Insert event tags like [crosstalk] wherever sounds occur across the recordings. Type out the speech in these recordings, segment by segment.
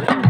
Yeah. [laughs]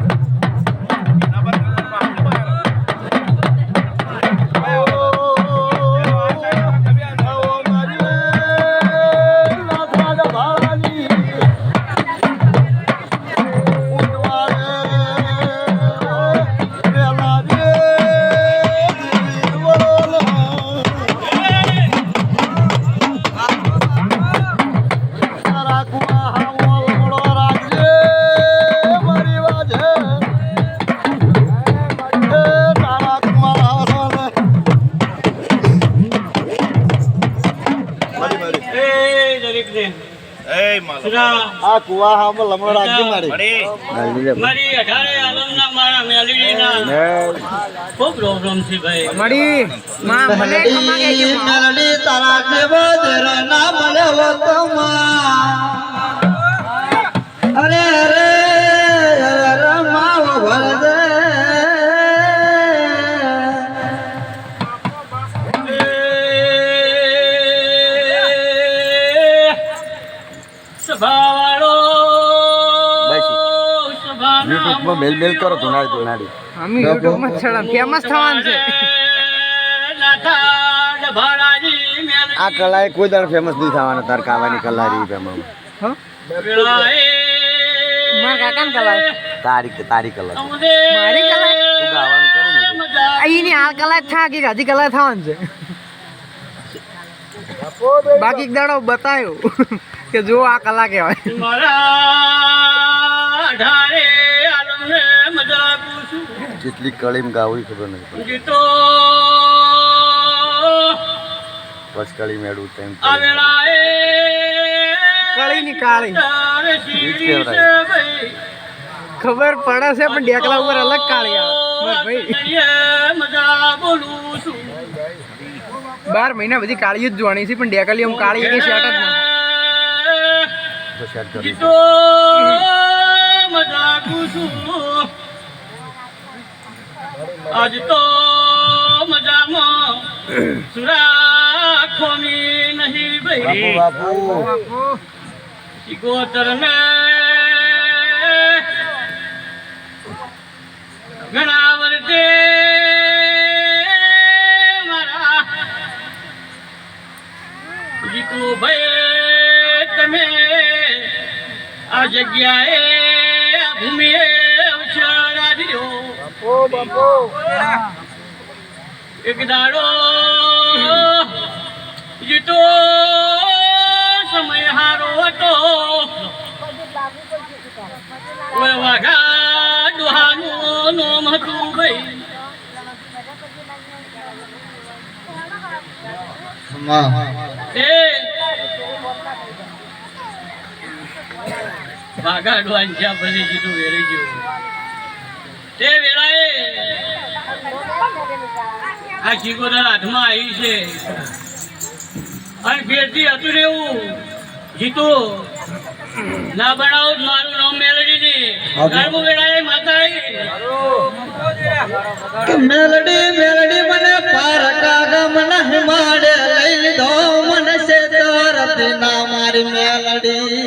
દરેકને એ માલો આ કુવા હામો લમણો રાખજે મારી. મળી. મારી અઢારે આલમના મારા મેલડીના. ખૂબ પ્રોબ્લેમ છે ભાઈ. મળી. માં મને ખમા કે છે માં. મેલડી તારા દેવ દેરો ના મળે હો યુટ્યુબમાં મેલ મેલ કરો ધુનાડી ધુનાડી તો નાડી. અમે YouTube માં ચડા ફેમસ થવાનું છે. આ કલા કોઈ દાડ ફેમસ નહીં થવાના તાર કાવાની કલા રહી ફેમસ હ? મારા કાકા ને કલા તારી તારી કલા મારી કલા તું ગાવાનું કરે અહીંની આ કલા થા કે હજી કલાય થવાનું છે. બાકી દાડો બતાવ્યો કે જો આ કલા કહેવાય મજા પૂછું કેટલી કળીમ ગાવું ખબર નહીં પડે. ગીતો. બસ મેળવું તેમ કળી ની કળીની કાળી. છે ખબર પડે છે પણ ડેકલા ઉપર અલગ કાળી આવે. ભાઈ. ભાઈ મજા બોલું છું. બાર મહિના બધી કાળી જ જોવાની છે પણ ડેકલી આમ કાળી એની શર્ટ જ ના. મજા પૂછું આજ તો મજામાં સુરા ખોમી નહીં ભાઈ બાપુ સિકોતર ને ઘણા વર્તે મારા જીતુ ભાઈ તમે આ જગ્યાએ ભૂમિએ એક દાડો જીતો, સમય હારો હતો. વાઘા દુહાનું નોમ હતું ભાઈ. ડોહાન જ્યાં પછી જીતું વેરી ગયું. તે વેળાએ આ ચીકોદર હાથમાં આવી છે. અને ફેરથી હતું ને એવું જીતું. ના બનાવું મારું નામ મેલડી ગરબુ વેળાએ માતા આવી મેલડી મેલડી મને પાર કાગ મન હિમાડે લઈ દો મને છે તરતી ના મારી મેલડી.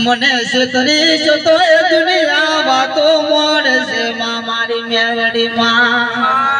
મને છે તરી છો તો એ દુનિયા વાતો મોડે છે માં મારી મેલડી માં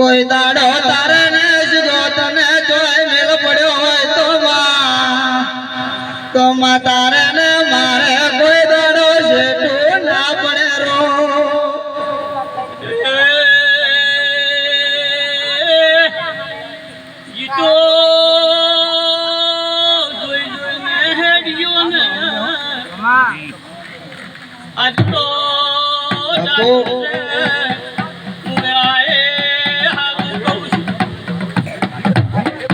કોઈ દાડો તારે ને જુદો તને જોઈ મેલ પડ્યો હોય તો માં. તો માં તારે ને મારે કોઈ દાડો શેઠું ના પડે રો. જીતો જોઈ જોઈને આજ તો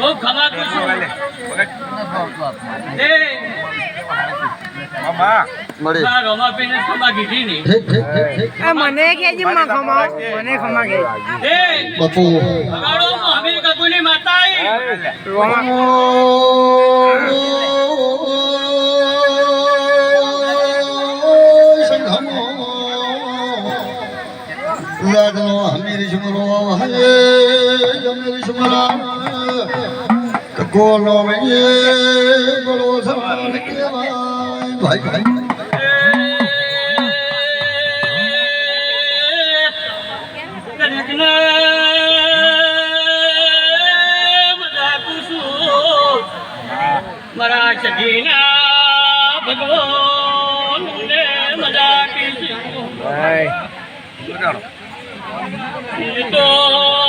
ખૂબ ખમાતું છું. મને કેજી માં ખમા મને ખમા કે બપુ. અમીર કપૂરની માતા. રોમા. લગ્નો હમીર શમરો હે. મેં બળો સમાન કેવાય ભાઈ ભાઈ મારા સખીના ભગવાનને મજા કીધી તો